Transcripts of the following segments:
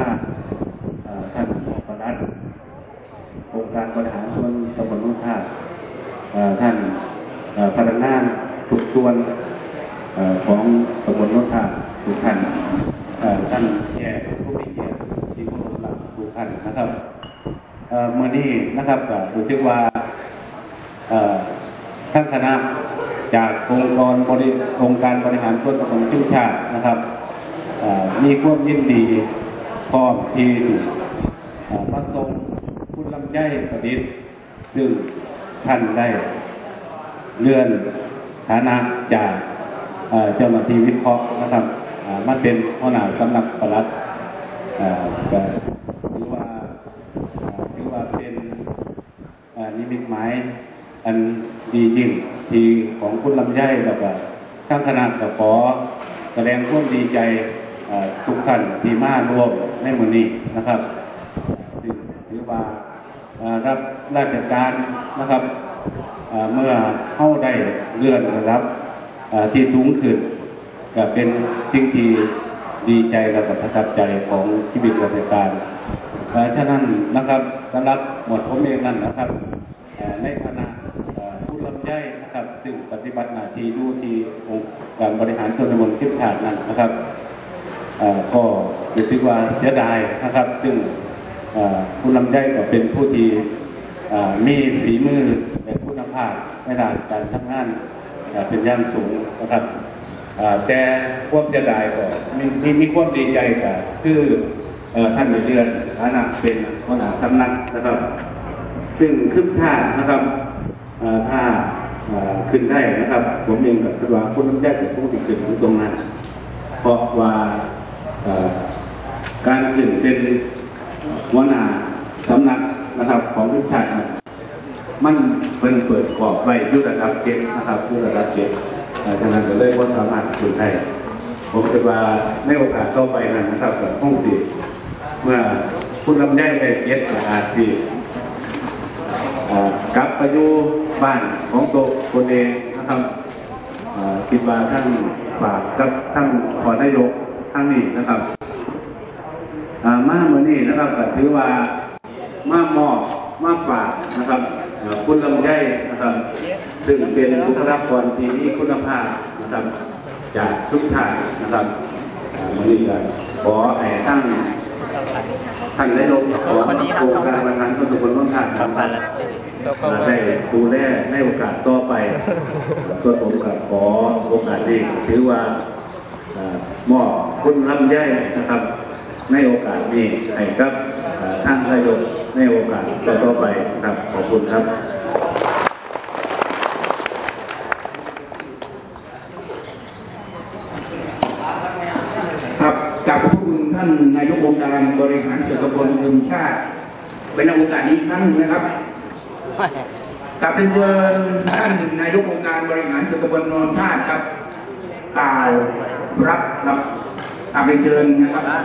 าเอ่อท่านปลัดองค์การบริหารส่วนตำบลนุ่นท่าท่านพนักงานทุกส่วนของตำบลนุ่นท่าทุกท่านท่านแย่ผู้มีเกียรติที่เคารพรักทุกท่านนะครับเมื่อนี้นะครับรู้สึกว่าท่านคณะจากองค์กรบริองค์การบริหารส่วนตำบลชื่อชาตินะครับมีความยินดี พร้อมที่เอ่อมาส่งคุณลำไยประดิษฐ์ซึ่งท่านได้เลื่อนฐานะจากเจ้าหน้าที่วิเคราะห์นะครับมาเป็นหัวหน้าสำนักปลัดถือว่าถือว่าเป็นนิมิตหมายอันดีจริงที่ของคุณลำไยแล้วก็ทั้งคณะก็ขอแสดงความดีใจ ทุกท่านที่มาร่วมในมือนี้นะครับถือว่ารับราชการนะครับเมื่อเข้าได้เลื่อนระดับที่สูงขึ้นก็เป็นสิ่งที่ดีใจและประทับใจของชีวิตราชการฉะนั้นนะครับสำหรับหมวดผมเองนั่นนะครับในฐานะผู้รับใช้นะครับซึ่งปฏิบัติหน้าที่ดูที่องค์การบริหารส่วนตำบลคิดขาดนั้นนะครับ ก็รู้สึกว่าเสียดายนะครับ ซึ่งผู้รับใช้ก็เป็นผู้ที่มีฝีมือและคุณภาพในด้านการทำงานเป็นย่างสูงนะครับแต่ความเสียดายก็มีมีมีความดีใจก็คืออท่านเดือนฐานะเป็นหัวหน้าสำนักนะครับ ซึ่งขึ้นท่านะครับถ้าขึ้นได้นะครับ ผมเองกับคิดว่าคุณน้ำใจจะต้องติดขึ้นตรงนั้นเพราะว่า การขึ้นเป็นหัวหน้าสำนักนะครับของขึ้นชาตินั้นมันเป็นเปิดกรอบไว้ยุระดับเจ็ดนะครับยุระดับเจ็ดเอ่อฉะนั้นก็เลยว่าสามารถคุณได้ผมคิดว่าในโอกาสต่อไปนั้นนะครับกับห้องสี่เมื่อคุณลำไยได้เจ็บอาทีเอ่กลับไปอยู่บ้านของตัวคนเองนะครับคิดว่าท่านฝากกับท่านขอนายก ท่านนี้นะครับมาเมื่อนี้นะครับก็ถือว่ามามอบมาฝากนะครับคุณลำไยนะครับ ซึ่งเป็นบุคลากรที่มีคุณภาพนะครับจากทุกท่านนะครับอ่าวันนี้ก็ขอให้ตั้งท่านได้ลงขอโครงการประธานคนทุกคนร่วมท่านครับได้ดูแลในโอกาสต่อไปส่วนผมก็ขอโอกาสนี้ถือว่า มอบคุณลำไยนะครับ ในโอกาสนี้ให้กับเอ่อท่านนายกในโอกาสต่อๆไปครับขอบคุณครับ ครับกราบขอบคุณท่านนายกองค์การบริหารส่วนตำบลชุมชาติ เป็นโอกาสนี้ครั้งหนึ่งนะครับกราบเป็นเชิญท่านนายกองค์การบริหารส่วนตำบลนนทาตุครับ กล่าวรับครับกราบเป็นเชิญนะครับ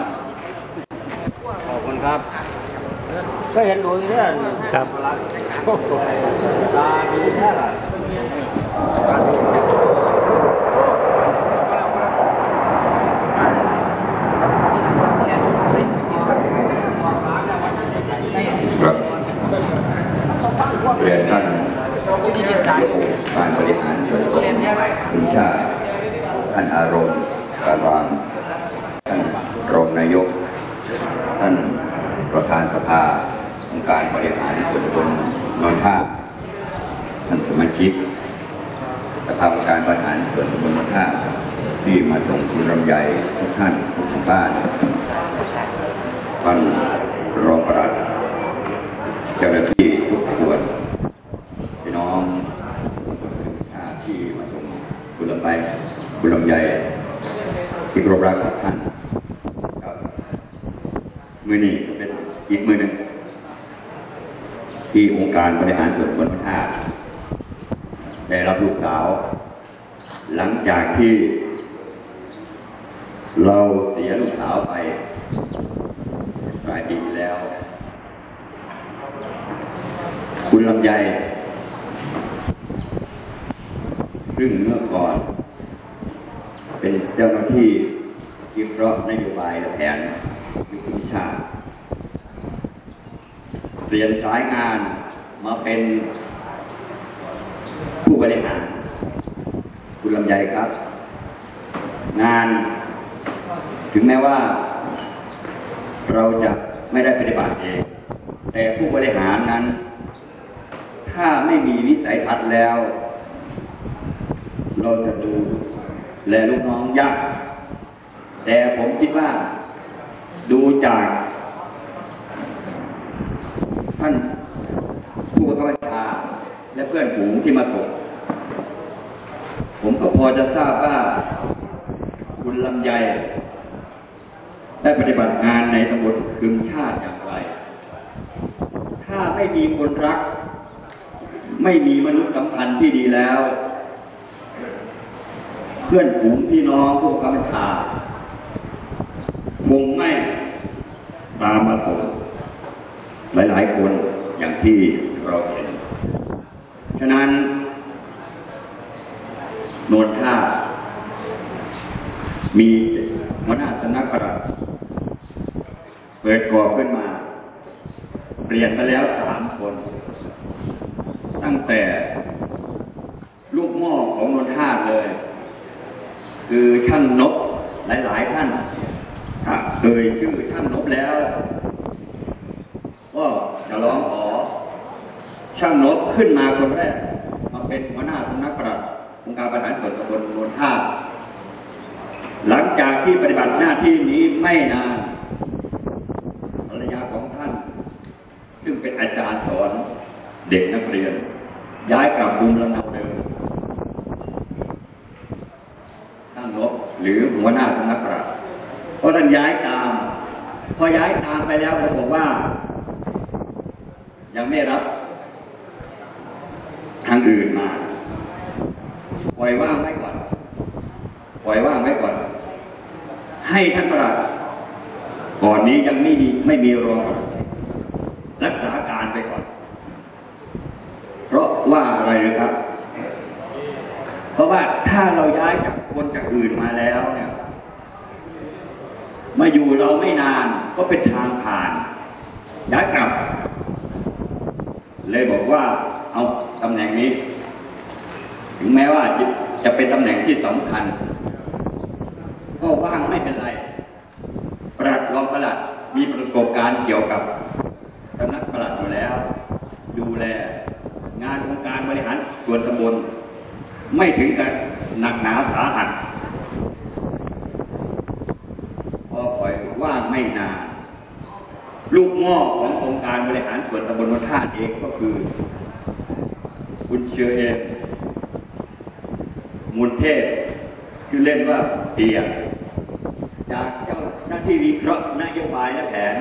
ขอบคุณครับ ก็เห็นดูเนี่ยครับตาดีแค่ไหน ครับเรียนท่านการบริหารส่วนตำบลคุณชาติท่านอารมณ์การวางท่านรองนายก ท่านประธานสภาองค์การบริหาร ส่วนบลนนท่าท่านสมาชิกสภาการบริหารส่วนตำบลนนท่าที่มาส่งคุณลำไยทุกท่านทุกบ้านท่านรองประหลัดเจ้าหน้าที่ทุกส่วนพี่น้องที่มาชมคุณลำไยคุณลำไยที่เคารพรักทุกท่านครับมือนี้เป็นอีกมือหนึ่ง ที่องค์การบริหารส่วนบลพระธาตุได้รับลูกสาว หลังจากที่ เราเสียลูกสาวไปหลายปีแล้ว คุณลำไย ซึ่งเมื่อก่อน เป็นเจ้าหน้าที่วิเคราะห์นโยบายและแผนยุทธวิชา เปลี่ยนสายงานมาเป็นผู้บริหารคุณลำไยครับ งาน ถึงแม้ว่า เราจะไม่ได้ปฏิบัติเอง แต่ผู้บริหารนั้น ถ้าไม่มีวิสัยทัศน์แล้ว เราจะดูแลลูกน้องยากแต่ผมคิดว่าดูจาก ท่านผู้บังคับบัญชา และเพื่อนฝูงที่มาส่งผมก็พอจะทราบว่าคุณลำไยได้ปฏิบัติงานในตำบลคืมชาติอย่างไร ถ้าไม่มีคนรัก ไม่มีมนุษยสัมพันธ์ที่ดีแล้ว เพื่อนฝูงพี่น้องผู้คับบัญชาคงไม่ตามมาส่งหลาย ๆ คนอย่างที่เราเห็น ฉะนั้นโนนท่ามีหัวหน้าสำนักประหลัดเปิดก่อขึ้นมา เปลี่ยนมาแล้วสามคน ตั้งแต่ลูกหม้อของนนท่าเลย คือช่างนบหลาย ๆ ท่านถ้าเอ่ยชื่อช่างนบแล้ว ก็จะร้องขอ ช่างนบขึ้นมาคนแรกมาเป็นหัวหน้าสำนักปลัดองค์การบริหารส่วนตำบลโนนท่าหลังจากที่ปฏิบัติหน้าที่นี้ไม่นานภรรยาของท่าน ซึ่งเป็นอาจารย์สอนเด็กนักเรียน ย้ายกลับภูมิลำเนาเดิมท่านนบหรือหัวหน้าสำนักปลัดเพราะท่านย้ายตาม พอย้ายตามไปแล้วเขาบอกว่า ยังไม่รับางอื่นมา ปล่อยว่างไว้ก่อน ปล่อยว่างไว้ก่อน ให้ท่านประหลัดก่อนนี้ยังไม่มีไม่มีรองรักษาการไปก่อน เพราะว่าอะไรนะครับ เพราะว่าถ้าเราย้ายจากคนจากอื่นมาแล้วเนี่ยมาอยู่เราไม่นานก็เป็นทางผ่านย้ายกลับ เลยบอกว่าเอาตำแหน่งนี้ ถึงแม้ว่าจะจะเป็นตำแหน่งที่สำคัญ ก็ว่างไม่เป็นไรประหลัดรองประหลัดมีประสบการณ์เกี่ยวกับสำนักประหลัดอยู่แล้ว ดูแล งานองค์การบริหารส่วนตำบล ไม่ถึงกับหนักหนาสาหัสพอปล่อยว่างไม่นาน ลูกหม้อขององค์การบริหารส่วนตำบลวัดท่าตุเองก็คือ คุณเชือเองมูลเทพชื่อเล่นว่าเปียจากเจ้าหน้าที่วิเคราะห์นโยบายและแผน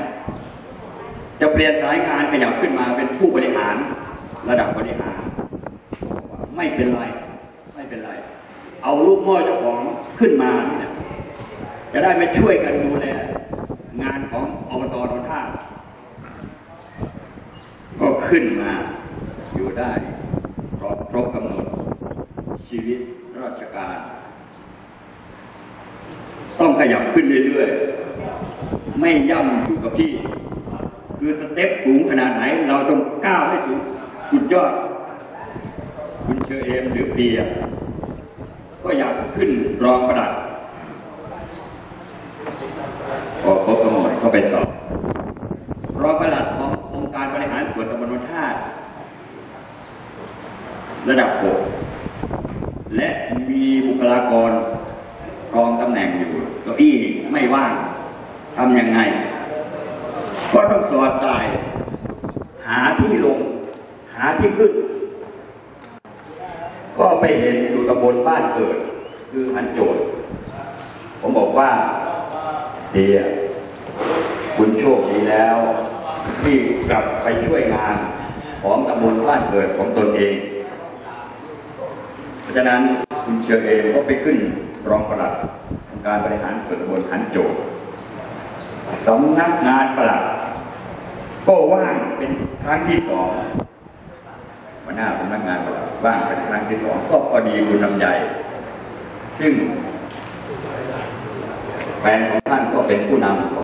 จะเปลี่ยนสายงานขยับขึ้นมาเป็นผู้บริหารระดับบริหาร ไม่เป็นไร ไม่เป็นไร เอาลูกหม้อเจ้าของขึ้นมาเนี่ยจะได้มาช่วยกันดูแล งานของอบตนนท่าก็ขึ้นมาอยู่ได้ครบครบกำหนด ชีวิตราชการ ต้องขยับขึ้นเรื่อยๆ ไม่ย่ำอยู่กับที่ คือสเต็ปสูงขนาดไหน เราต้องก้าวให้สูงสุดยอด คุณเชอเอมหรือเปียก็อยากขึ้นรองประดับ พอครบกำหนดก็ไปสอบรองประหลัดขององค์การบริหารส่วนตำบลวัท่าระดับ 6 และมีบุคลากรรองตำแหน่งอยู่เก้าอี้ไม่ว่างทำยังไง ก็ต้องสอดใจาย หาที่ลง หาที่ขึ้น ก็ไปเห็นอยู่ตำบลบ้านเกิด คือหันโจทย์ ผมบอกว่า ดียคุณโชคดีแล้ว ที่กลับไปช่วยงานของตำบลบ้านเกิดของตนเอง เพราะฉะนั้นคุณเชือเองก็ไปขึ้นรองปลัดองค์การบริหารส่วนตำบลหันโจทย์สำนักงานปลัดก็ว่างเป็นครั้งที่สองหัวหน้าสำนักงานปลัดว่างเป็นครั้งที่สองก็พอดีคุณลำใหญ่ซึ่ง แฟนของท่านก็เป็นผู้นำ